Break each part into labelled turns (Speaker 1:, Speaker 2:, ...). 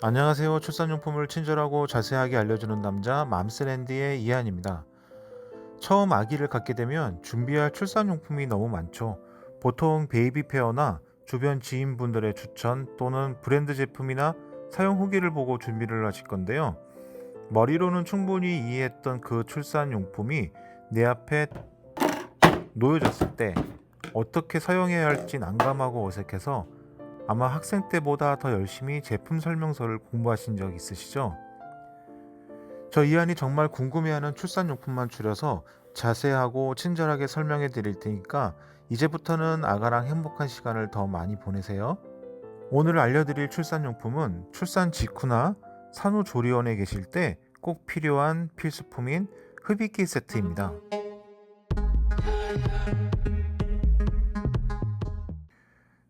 Speaker 1: 안녕하세요. 출산용품을 친절하고 자세하게 알려주는 남자 맘스랜디의 이한입니다. 처음 아기를 갖게 되면 준비할 출산용품이 너무 많죠. 보통 베이비 페어나 주변 지인분들의 추천 또는 브랜드 제품이나 사용 후기를 보고 준비를 하실 건데요. 머리로는 충분히 이해했던 그 출산용품이 내 앞에 놓여졌을 때 어떻게 사용해야 할지 난감하고 어색해서 아마 학생 때보다 더 열심히 제품 설명서를 공부하신 적 있으시죠? 저 이한이 정말 궁금해하는 출산용품만 추려서 자세하고 친절하게 설명해 드릴 테니까 이제부터는 아가랑 행복한 시간을 더 많이 보내세요. 오늘 알려드릴 출산용품은 출산 직후나 산후조리원에 계실 때 꼭 필요한 필수품인 흡입기 세트입니다.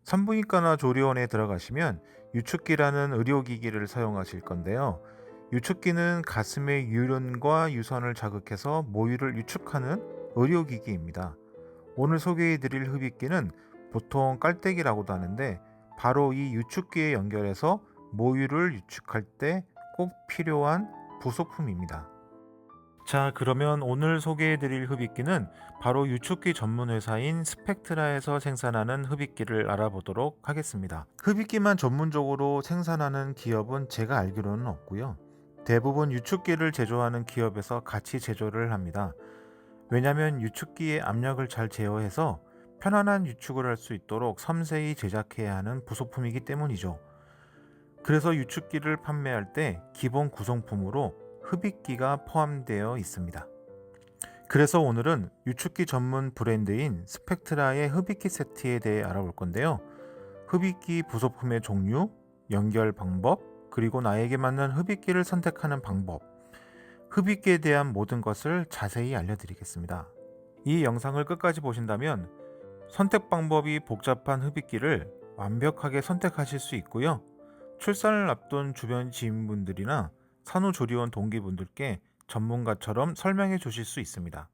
Speaker 1: 산부인과나 조리원에 들어가시면 유축기라는 의료기기를 사용하실 건데요. 유축기는 가슴의 유륜과 유선을 자극해서 모유를 유축하는 의료기기입니다. 오늘 소개해드릴 흡입기는 보통 깔때기라고도 하는데 바로 이 유축기에 연결해서 모유를 유축할 때 꼭 필요한 부속품입니다. 자, 그러면 오늘 소개해드릴 흡입기는 바로 유축기 전문 회사인 스펙트라에서 생산하는 흡입기를 알아보도록 하겠습니다. 흡입기만 전문적으로 생산하는 기업은 제가 알기로는 없고요. 대부분 유축기를 제조하는 기업에서 같이 제조를 합니다. 왜냐하면 유축기의 압력을 잘 제어해서 편안한 유축을 할 수 있도록 섬세히 제작해야 하는 부속품이기 때문이죠. 그래서 유축기를 판매할 때 기본 구성품으로 흡입기가 포함되어 있습니다. 그래서 오늘은 유축기 전문 브랜드인 스펙트라의 흡입기 세트에 대해 알아볼 건데요. 흡입기 부속품의 종류, 연결 방법, 그리고 나에게 맞는 흡입기를 선택하는 방법, 흡입기에 대한 모든 것을 자세히 알려드리겠습니다. 이 영상을 끝까지 보신다면 선택 방법이 복잡한 흡입기를 완벽하게 선택하실 수 있고요. 출산을 앞둔 주변 지인분들이나 산후조리원 동기분들께 전문가처럼 설명해 주실 수 있습니다.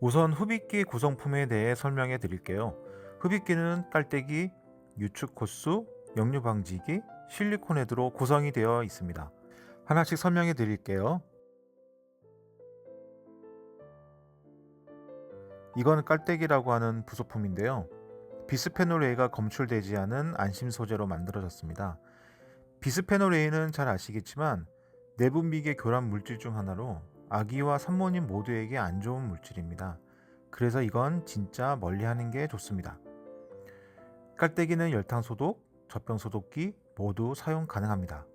Speaker 1: 우선 흡입기 구성품에 대해 설명해 드릴게요. 흡입기는 깔때기, 유축 코수, 역류 방지기, 실리콘 헤드로 구성이 되어 있습니다. 하나씩 설명해 드릴게요. 이건 깔때기라고 하는 부속품인데요. 비스페놀 A가 검출되지 않은 안심 소재로 만들어졌습니다. 비스페놀 A는 잘 아시겠지만 내분비계 교란 물질 중 하나로 아기와 산모님 모두에게 안 좋은 물질입니다. 그래서 이건 진짜 멀리하는 게 좋습니다. 깔때기는 열탕 소독, 젖병 소독기 모두 사용 가능합니다.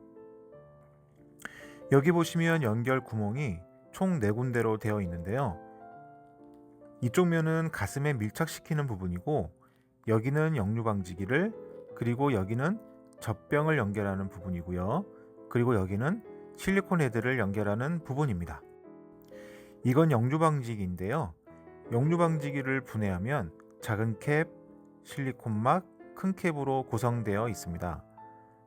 Speaker 1: 여기 보시면 연결 구멍이 총 4군데로 되어 있는데요. 이쪽 면은 가슴에 밀착시키는 부분이고 여기는 역류 방지기를 그리고 여기는 젖병을 연결하는 부분이고요. 그리고 여기는 실리콘 헤드를 연결하는 부분입니다. 이건 역류 방지기인데요. 역류 방지기를 분해하면 작은 캡, 실리콘막, 큰 캡으로 구성되어 있습니다.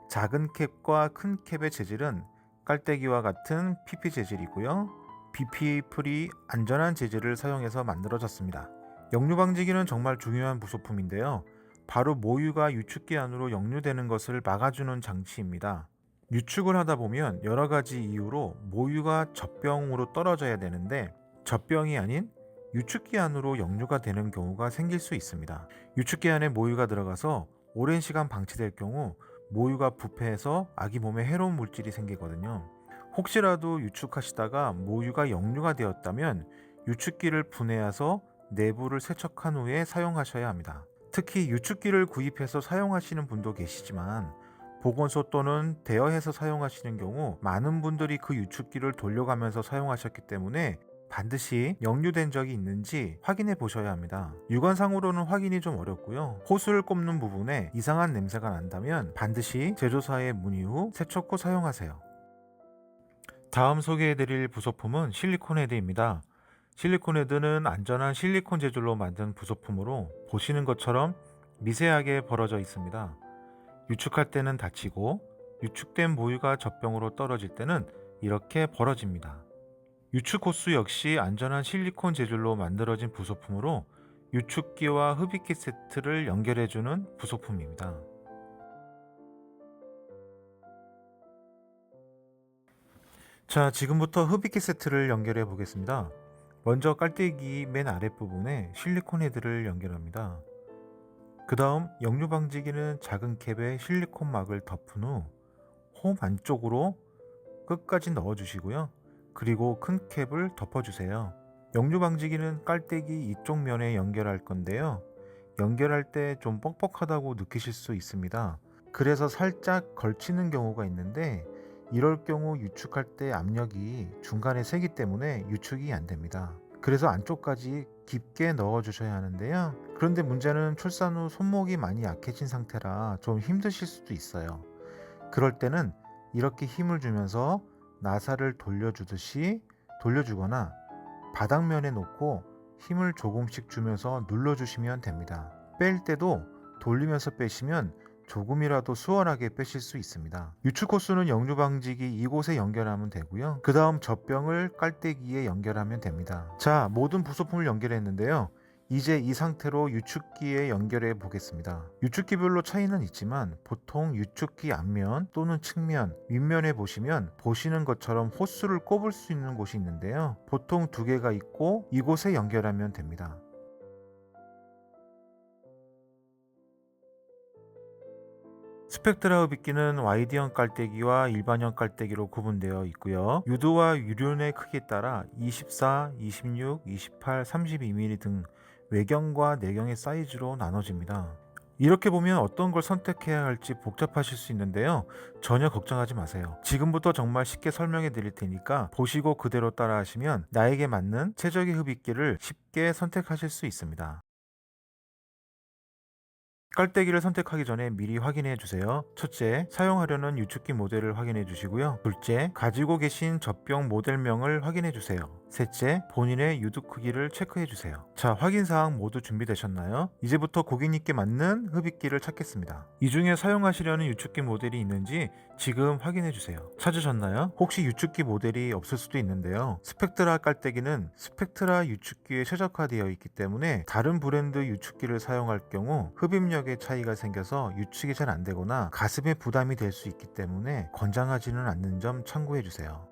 Speaker 1: 작은 캡과 큰 캡의 재질은 깔때기와 같은 PP 재질이고요. BPA 프리 안전한 재질을 사용해서 만들어졌습니다. 역류 방지기는 정말 중요한 부속품인데요. 바로 모유가 유축기 안으로 역류되는 것을 막아주는 장치입니다. 유축을 하다 보면 여러 가지 이유로 모유가 젖병으로 떨어져야 되는데 젖병이 아닌 유축기 안으로 역류가 되는 경우가 생길 수 있습니다. 유축기 안에 모유가 들어가서 오랜 시간 방치될 경우 모유가 부패해서 아기 몸에 해로운 물질이 생기거든요. 혹시라도 유축하시다가 모유가 역류가 되었다면 유축기를 분해해서 내부를 세척한 후에 사용하셔야 합니다. 특히 유축기를 구입해서 사용하시는 분도 계시지만 보건소 또는 대여해서 사용하시는 경우 많은 분들이 그 유축기를 돌려가면서 사용하셨기 때문에 반드시 역류된 적이 있는지 확인해 보셔야 합니다. 육안상으로는 확인이 좀 어렵고요. 호수를 꼽는 부분에 이상한 냄새가 난다면 반드시 제조사에 문의 후 세척 후 사용하세요. 다음 소개해드릴 부속품은 실리콘 헤드입니다. 실리콘 헤드는 안전한 실리콘 재질로 만든 부속품으로 보시는 것처럼 미세하게 벌어져 있습니다. 유축할 때는 닫히고 유축된 모유가 젖병으로 떨어질 때는 이렇게 벌어집니다. 유축 호수 역시 안전한 실리콘 재질로 만들어진 부속품으로 유축기와 흡입기 세트를 연결해주는 부속품입니다. 자, 지금부터 흡입기 세트를 연결해 보겠습니다. 먼저 깔때기 맨 아랫부분에 실리콘 헤드를 연결합니다. 그 다음 역류 방지기는 작은 캡에 실리콘 막을 덮은 후 홈 안쪽으로 끝까지 넣어주시고요. 그리고 큰 캡을 덮어주세요. 역류 방지기는 깔때기 이쪽 면에 연결할 건데요. 연결할 때 좀 뻑뻑하다고 느끼실 수 있습니다. 그래서 살짝 걸치는 경우가 있는데 이럴 경우 유축할 때 압력이 중간에 세기 때문에 유축이 안 됩니다. 그래서 안쪽까지 깊게 넣어 주셔야 하는데요. 그런데 문제는 출산 후 손목이 많이 약해진 상태라 좀 힘드실 수도 있어요. 그럴 때는 이렇게 힘을 주면서 나사를 돌려주듯이 돌려주거나 바닥면에 놓고 힘을 조금씩 주면서 눌러주시면 됩니다. 뺄 때도 돌리면서 빼시면 조금이라도 수월하게 빼실 수 있습니다. 유축 호수는 역류 방지기 이곳에 연결하면 되고요. 그 다음 젖병을 깔때기에 연결하면 됩니다. 자, 모든 부속품을 연결했는데요. 이제 이 상태로 유축기에 연결해 보겠습니다. 유축기별로 차이는 있지만 보통 유축기 앞면 또는 측면, 윗면에 보시면 보시는 것처럼 호스를 꼽을 수 있는 곳이 있는데요. 보통 두 개가 있고 이곳에 연결하면 됩니다. 스펙트라 흡입기는 와이드형 깔때기와 일반형 깔때기로 구분되어 있고요. 유도와 유륜의 크기에 따라 24, 26, 28, 32mm 등 외경과 내경의 사이즈로 나눠집니다. 이렇게 보면 어떤 걸 선택해야 할지 복잡하실 수 있는데요. 전혀 걱정하지 마세요. 지금부터 정말 쉽게 설명해 드릴 테니까 보시고 그대로 따라 하시면 나에게 맞는 최적의 흡입기를 쉽게 선택하실 수 있습니다. 깔때기를 선택하기 전에 미리 확인해 주세요. 첫째, 사용하려는 유축기 모델을 확인해 주시고요. 둘째, 가지고 계신 젖병 모델명을 확인해 주세요. 셋째, 본인의 유두 크기를 체크해 주세요. 자, 확인 사항 모두 준비되셨나요? 이제부터 고객님께 맞는 흡입기를 찾겠습니다. 이 중에 사용하시려는 유축기 모델이 있는지 지금 확인해 주세요. 찾으셨나요? 혹시 유축기 모델이 없을 수도 있는데요. 스펙트라 깔때기는 스펙트라 유축기에 최적화되어 있기 때문에 다른 브랜드 유축기를 사용할 경우 흡입력에 차이가 생겨서 유축이 잘 안 되거나 가슴에 부담이 될 수 있기 때문에 권장하지는 않는 점 참고해 주세요.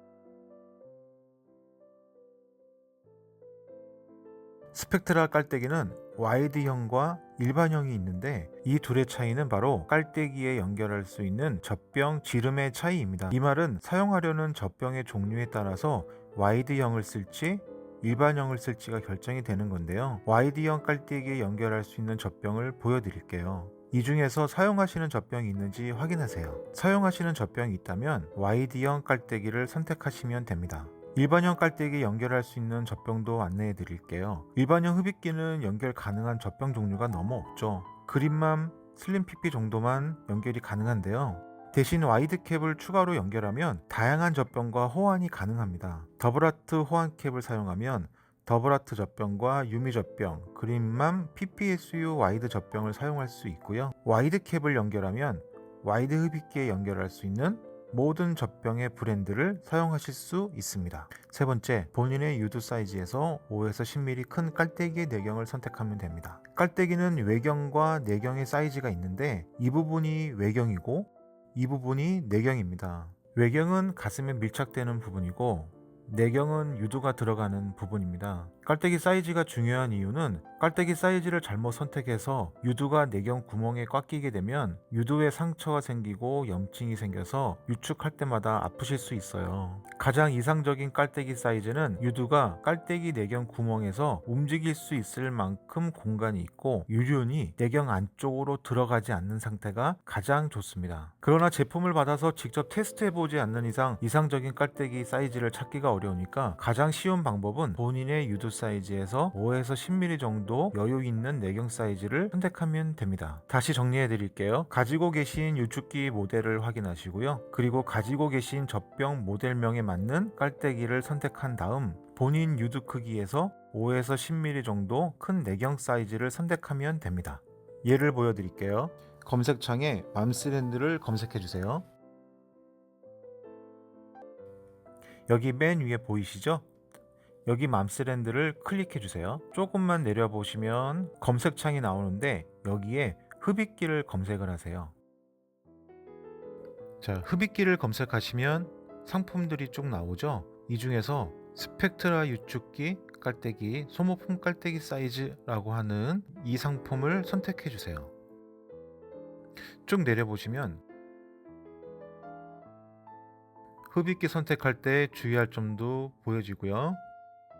Speaker 1: 스펙트라 깔때기는 와이드형과 일반형이 있는데 이 둘의 차이는 바로 깔때기에 연결할 수 있는 젖병 지름의 차이입니다. 이 말은 사용하려는 젖병의 종류에 따라서 와이드형을 쓸지 일반형을 쓸지가 결정이 되는 건데요. 와이드형 깔때기에 연결할 수 있는 젖병을 보여드릴게요. 이 중에서 사용하시는 젖병이 있는지 확인하세요. 사용하시는 젖병이 있다면 와이드형 깔때기를 선택하시면 됩니다. 일반형 깔때기 연결할 수 있는 젖병도 안내해 드릴게요. 일반형 흡입기는 연결 가능한 젖병 종류가 너무 없죠. 그린맘, 슬림 PP 정도만 연결이 가능한데요. 대신 와이드 캡을 추가로 연결하면 다양한 젖병과 호환이 가능합니다. 더블아트 호환 캡을 사용하면 더블아트 젖병과 유미 젖병, 그린맘 PPSU 와이드 젖병을 사용할 수 있고요. 와이드 캡을 연결하면 와이드 흡입기에 연결할 수 있는 모든 젖병의 브랜드를 사용하실 수 있습니다. 세 번째, 본인의 유두 사이즈에서 5에서 10mm 큰 깔때기의 내경을 선택하면 됩니다. 깔때기는 외경과 내경의 사이즈가 있는데 이 부분이 외경이고 이 부분이 내경입니다. 외경은 가슴에 밀착되는 부분이고 내경은 유두가 들어가는 부분입니다. 깔때기 사이즈가 중요한 이유는 깔때기 사이즈를 잘못 선택해서 유두가 내경 구멍에 꽉 끼게 되면 유두에 상처가 생기고 염증이 생겨서 유축할 때마다 아프실 수 있어요. 가장 이상적인 깔때기 사이즈는 유두가 깔때기 내경 구멍에서 움직일 수 있을 만큼 공간이 있고 유륜이 내경 안쪽으로 들어가지 않는 상태가 가장 좋습니다. 그러나 제품을 받아서 직접 테스트해보지 않는 이상 이상적인 깔때기 사이즈를 찾기가 어려우니까 가장 쉬운 방법은 본인의 유두 사이즈에서 5에서 10mm 정도 여유 있는 내경 사이즈를 선택하면 됩니다. 다시 정리해 드릴게요. 가지고 계신 유축기 모델을 확인하시고요. 그리고 가지고 계신 젖병 모델명에 맞는 깔때기를 선택한 다음 본인 유두 크기에서 5에서 10mm 정도 큰 내경 사이즈를 선택하면 됩니다. 예를 보여드릴게요. 검색창에 맘스랜드를 검색해 주세요. 여기 맨 위에 보이시죠? 여기 맘스랜드를 클릭해 주세요. 조금만 내려보시면 검색창이 나오는데 여기에 흡입기를 검색을 하세요. 자, 흡입기를 검색하시면 상품들이 쭉 나오죠. 이 중에서 스펙트라 유축기 깔때기 소모품 깔때기 사이즈라고 하는 이 상품을 선택해 주세요. 쭉 내려보시면 흡입기 선택할 때 주의할 점도 보여지고요.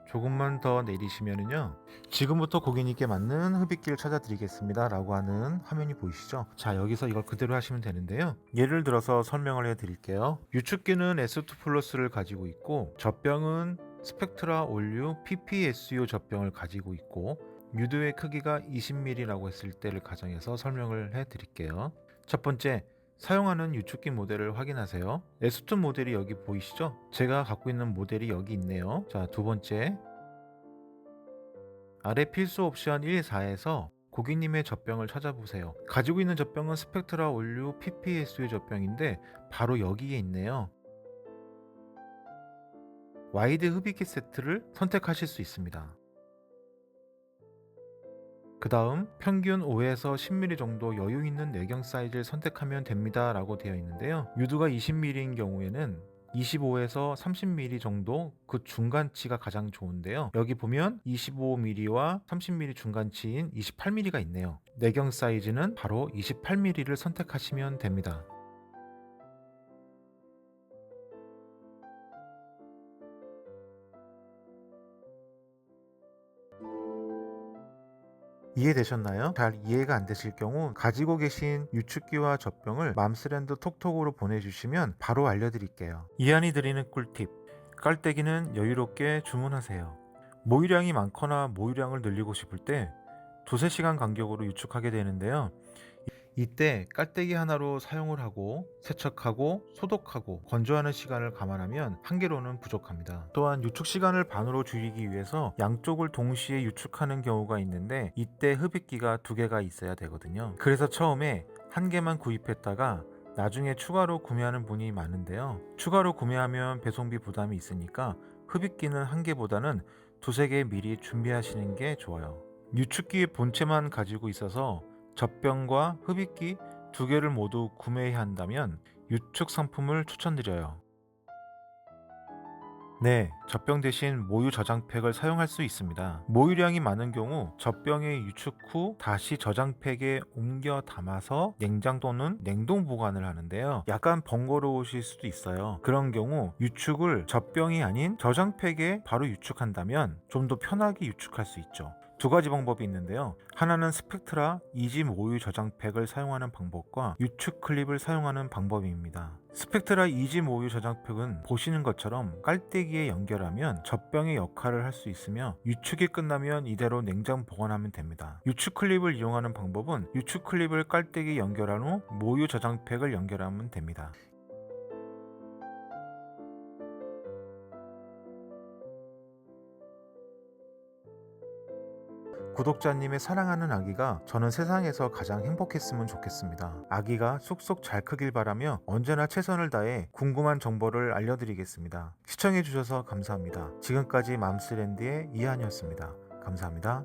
Speaker 1: 조금만 더 내리시면은요. 지금부터 고객님께 맞는 흡입기를 찾아드리겠습니다. 라고 하는 화면이 보이시죠? 자, 여기서 이걸 그대로 하시면 되는데요. 예를 들어서 설명을 해 드릴게요. 유축기는 S2 플러스를 가지고 있고, 젖병은 스펙트라 올류 PPSU 젖병을 가지고 있고, 유도의 크기가 20mm라고 했을 때를 가정해서 설명을 해 드릴게요. 첫 번째, 사용하는 유축기 모델을 확인하세요. S2 모델이 여기 보이시죠? 제가 갖고 있는 모델이 여기 있네요. 자, 두 번째. 아래 필수 옵션 1, 4에서 고객님의 젖병을 찾아보세요. 가지고 있는 젖병은 스펙트라 올류 PPSU 젖병인데 바로 여기에 있네요. 와이드 흡입기 세트를 선택하실 수 있습니다. 그 다음 평균 5에서 10mm 정도 여유 있는 내경 사이즈를 선택하면 됩니다 라고 되어 있는데요. 유두가 20mm인 경우에는 25에서 30mm 정도 그 중간치가 가장 좋은데요. 여기 보면 25mm와 30mm 중간치인 28mm가 있네요. 내경 사이즈는 바로 28mm를 선택하시면 됩니다 이해되셨나요? 잘 이해가 안 되실 경우 가지고 계신 유축기와 젖병을 맘스랜드 톡톡으로 보내주시면 바로 알려드릴게요. 이한이 드리는 꿀팁 깔때기는 여유롭게 주문하세요. 모유량이 많거나 모유량을 늘리고 싶을 때 두세 시간 간격으로 유축하게 되는데요. 이때 깔때기 하나로 사용을 하고 세척하고 소독하고 건조하는 시간을 감안하면 한 개로는 부족합니다. 또한 유축 시간을 반으로 줄이기 위해서 양쪽을 동시에 유축하는 경우가 있는데 이때 흡입기가 두 개가 있어야 되거든요. 그래서 처음에 한 개만 구입했다가 나중에 추가로 구매하는 분이 많은데요. 추가로 구매하면 배송비 부담이 있으니까 흡입기는 한 개보다는 두세 개 미리 준비하시는 게 좋아요. 유축기의 본체만 가지고 있어서 젖병과 흡입기 두 개를 모두 구매해야 한다면 유축 상품을 추천드려요. 네, 젖병 대신 모유 저장팩을 사용할 수 있습니다. 모유량이 많은 경우 젖병의 유축 후 다시 저장팩에 옮겨 담아서 냉장 또는 냉동 보관을 하는데요. 약간 번거로우실 수도 있어요. 그런 경우 유축을 젖병이 아닌 저장팩에 바로 유축한다면 좀 더 편하게 유축할 수 있죠. 두 가지 방법이 있는데요. 하나는 스펙트라 이지 모유 저장팩을 사용하는 방법과 유축 클립을 사용하는 방법입니다. 스펙트라 이지 모유 저장팩은 보시는 것처럼 깔때기에 연결하면 젖병의 역할을 할 수 있으며 유축이 끝나면 이대로 냉장 보관하면 됩니다. 유축 클립을 이용하는 방법은 유축 클립을 깔때기에 연결한 후 모유 저장팩을 연결하면 됩니다. 구독자님의 사랑하는 아기가 저는 세상에서 가장 행복했으면 좋겠습니다. 아기가 쑥쑥 잘 크길 바라며 언제나 최선을 다해 궁금한 정보를 알려드리겠습니다. 시청해주셔서 감사합니다. 지금까지 맘스랜드의 이한이었습니다. 감사합니다.